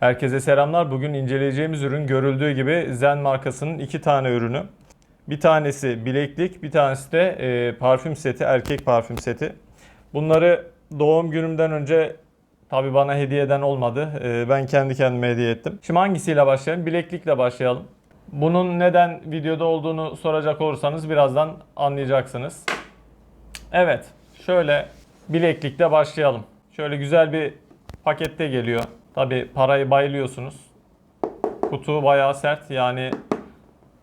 Herkese selamlar. Bugün inceleyeceğimiz ürün görüldüğü gibi Zen markasının iki tane ürünü. Bir tanesi bileklik, bir tanesi de e, parfüm seti, erkek parfüm seti. Bunları doğum günümden önce tabi bana hediye eden olmadı. E, ben kendi kendime hediye ettim. Şimdi hangisiyle başlayalım? Bileklikle başlayalım. Bunun neden videoda olduğunu soracak olursanız birazdan anlayacaksınız. Evet, şöyle bileklikle başlayalım. Şöyle güzel bir pakette geliyor. Tabi parayı bayılıyorsunuz. Kutu bayağı sert yani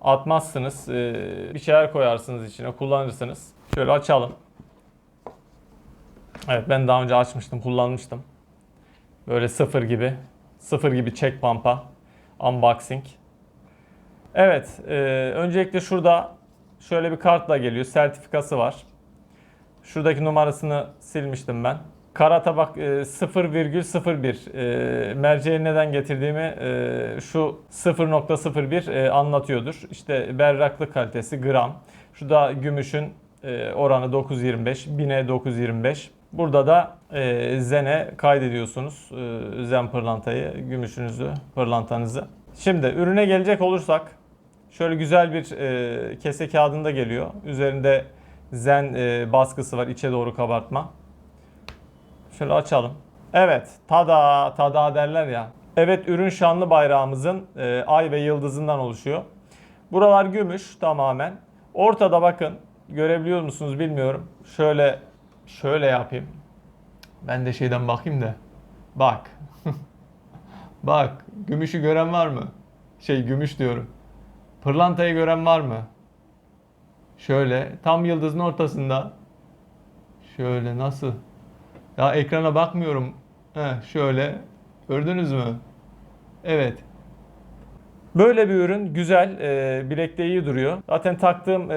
atmazsınız. Ee, bir şeyler koyarsınız içine kullanırsınız. Şöyle açalım. Evet ben daha önce açmıştım kullanmıştım. Böyle sıfır gibi. Sıfır gibi check pumpa. Unboxing. Evet e, öncelikle şurada şöyle bir kartla geliyor. Sertifikası var. Şuradaki numarasını silmiştim ben. Kara tabak e, 0,01 e, merceği neden getirdiğimi e, şu 0.01 e, anlatıyordur. İşte berraklık kalitesi gram. Şu da gümüşün e, oranı 9.25, bine 9.25. Burada da e, zene kaydediyorsunuz e, zen pırlantayı, gümüşünüzü, pırlantanızı. Şimdi ürüne gelecek olursak şöyle güzel bir e, kese kağıdında geliyor. Üzerinde zen e, baskısı var, içe doğru kabartma. Şöyle açalım. Evet, tada, tada derler ya. Evet, ürün şanlı bayrağımızın e, ay ve yıldızından oluşuyor. Buralar gümüş tamamen. Ortada bakın, görebiliyor musunuz bilmiyorum. Şöyle, şöyle yapayım. Ben de şeyden bakayım da. Bak. Bak, gümüşü gören var mı? Şey, gümüş diyorum. Pırlantayı gören var mı? Şöyle, tam yıldızın ortasında. Şöyle nasıl? Ya ekrana bakmıyorum. Heh, şöyle. Gördünüz mü? Evet. Böyle bir ürün güzel, e, bilekte iyi duruyor. Zaten taktığım e,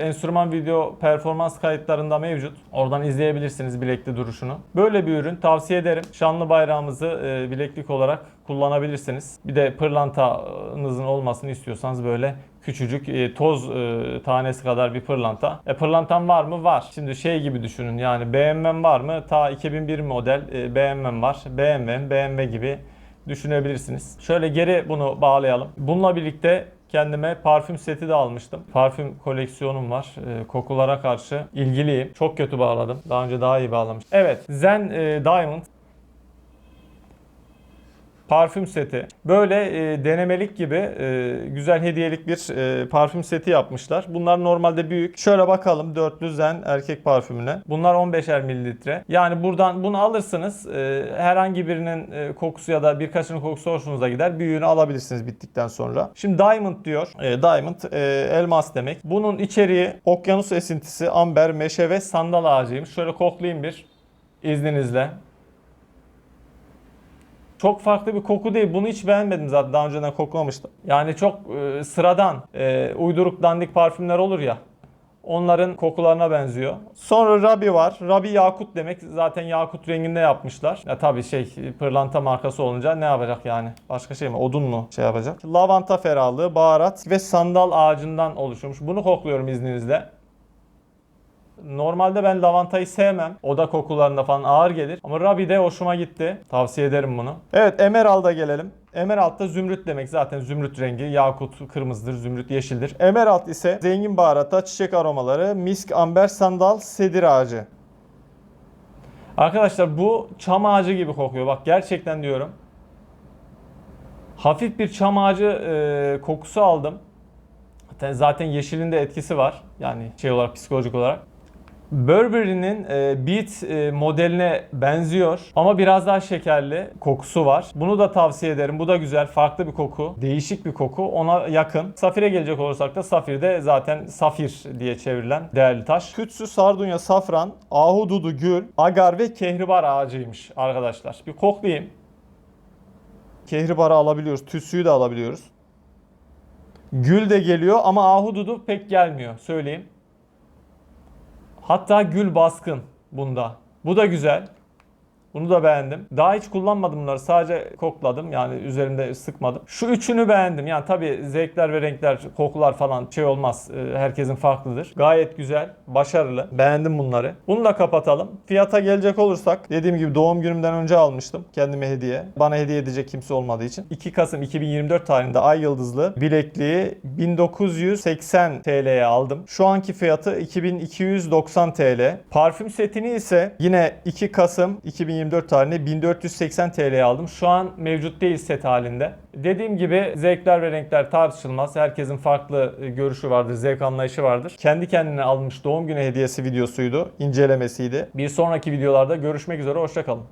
enstrüman video performans kayıtlarında mevcut. Oradan izleyebilirsiniz bilekli duruşunu. Böyle bir ürün tavsiye ederim. Şanlı bayrağımızı e, bileklik olarak kullanabilirsiniz. Bir de pırlantanızın olmasını istiyorsanız böyle küçücük e, toz e, tanesi kadar bir pırlanta. E, pırlantam var mı? Var. Şimdi şey gibi düşünün yani BMW var mı? Ta 2001 model e, BMW var. BMW, BMW gibi düşünebilirsiniz. Şöyle geri bunu bağlayalım. Bununla birlikte kendime parfüm seti de almıştım. Parfüm koleksiyonum var. E, kokulara karşı ilgiliyim. Çok kötü bağladım. Daha önce daha iyi bağlamıştım. Evet, Zen e, Diamond parfüm seti. Böyle e, denemelik gibi e, güzel hediyelik bir e, parfüm seti yapmışlar. Bunlar normalde büyük. Şöyle bakalım dörtlü zen erkek parfümüne. Bunlar 15'er mililitre. Yani buradan bunu alırsınız. E, herhangi birinin e, kokusu ya da birkaçının kokusu hoşunuza gider. Büyüğünü alabilirsiniz bittikten sonra. Şimdi Diamond diyor. E, Diamond e, elmas demek. Bunun içeriği okyanus esintisi, amber, meşe ve sandal ağacıymış. Şöyle koklayayım bir izninizle. Çok farklı bir koku değil. Bunu hiç beğenmedim zaten. Daha önceden koklamıştım. Yani çok e, sıradan, e, uyduruk dandik parfümler olur ya. Onların kokularına benziyor. Sonra Rabi var. Rabi yakut demek. Zaten yakut renginde yapmışlar. Ya tabii şey pırlanta markası olunca ne yapacak yani? Başka şey mi? Odun mu şey yapacak? Lavanta ferahlığı, baharat ve sandal ağacından oluşmuş. Bunu kokluyorum izninizle. Normalde ben lavantayı sevmem. Oda kokularında falan ağır gelir. Ama Rabi de hoşuma gitti. Tavsiye ederim bunu. Evet Emerald'a gelelim. Emerald da zümrüt demek zaten zümrüt rengi. Yakut kırmızıdır, zümrüt yeşildir. Emerald ise zengin baharata, çiçek aromaları, misk, amber, sandal, sedir ağacı. Arkadaşlar bu çam ağacı gibi kokuyor. Bak gerçekten diyorum. Hafif bir çam ağacı e, kokusu aldım. Zaten- yeşilin de etkisi var. Yani şey olarak psikolojik olarak. Burberry'nin e, Beat e, modeline benziyor ama biraz daha şekerli kokusu var. Bunu da tavsiye ederim. Bu da güzel, farklı bir koku, değişik bir koku. Ona yakın. Safir'e gelecek olursak da Safir de zaten safir diye çevrilen değerli taş. Kütsü, sardunya, safran, ahududu, gül, agar ve kehribar ağacıymış arkadaşlar. Bir koklayayım. Kehribarı alabiliyoruz, tütsüyü de alabiliyoruz. Gül de geliyor ama ahududu pek gelmiyor söyleyeyim. Hatta gül baskın bunda. Bu da güzel. Bunu da beğendim. Daha hiç kullanmadım bunları. Sadece kokladım. Yani üzerinde sıkmadım. Şu üçünü beğendim. Yani tabii zevkler ve renkler, kokular falan şey olmaz. Ee, Herkesin farklıdır. Gayet güzel, başarılı. Beğendim bunları. Bunu da kapatalım. Fiyata gelecek olursak dediğim gibi doğum günümden önce almıştım kendime hediye. Bana hediye edecek kimse olmadığı için. 2 Kasım 2024 tarihinde ay yıldızlı bilekliği 1980 TL'ye aldım. Şu anki fiyatı 2290 TL. Parfüm setini ise yine 2 Kasım 2024 tarihinde 1480 TL'ye aldım. Şu an mevcut değil set halinde. Dediğim gibi zevkler ve renkler tartışılmaz. Herkesin farklı e, görüşü vardır, zevk anlayışı vardır. Kendi kendine almış doğum günü hediyesi videosuydu, incelemesiydi. Bir sonraki videolarda görüşmek üzere, hoşçakalın.